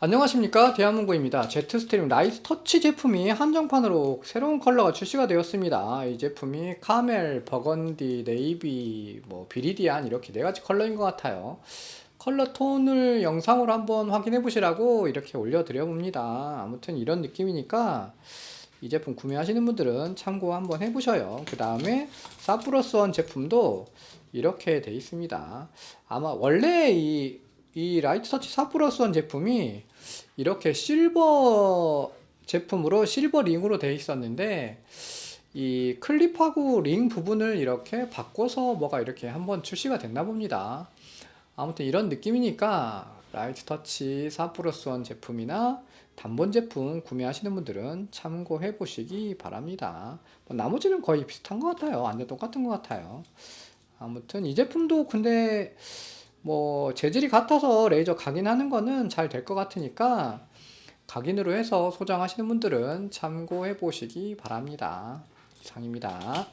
안녕하십니까? 대한문구입니다. 제트스트림 라이트 터치 제품이 한정판으로 새로운 컬러가 출시가 되었습니다. 이 제품이 카멜, 버건디, 네이비, 뭐 비리디안 이렇게 네 가지 컬러인 것 같아요. 컬러 톤을 영상으로 한번 확인해 보시라고 이렇게 올려드려 봅니다. 아무튼 이런 느낌이니까 이 제품 구매하시는 분들은 참고 한번 해보셔요. 그 다음에 사프러스원 제품도 이렇게 돼 있습니다. 아마 원래 이, 이 라이트 터치 사프러스원 제품이 이렇게 실버 제품으로 실버 링으로 돼 있었는데 이 클립하고 링 부분을 이렇게 바꿔서 뭐가 이렇게 한번 출시가 됐나 봅니다. 아무튼 이런 느낌이니까 라이트 터치 4 플러스 1 제품이나 단본 제품 구매하시는 분들은 참고해 보시기 바랍니다. 뭐 나머지는 거의 비슷한 것 같아요. 완전 똑같은 것 같아요. 아무튼 이 제품도 근데 뭐 재질이 같아서 레이저 각인하는 거는 잘 될 것 같으니까 각인으로 해서 소장하시는 분들은 참고해 보시기 바랍니다. 이상입니다.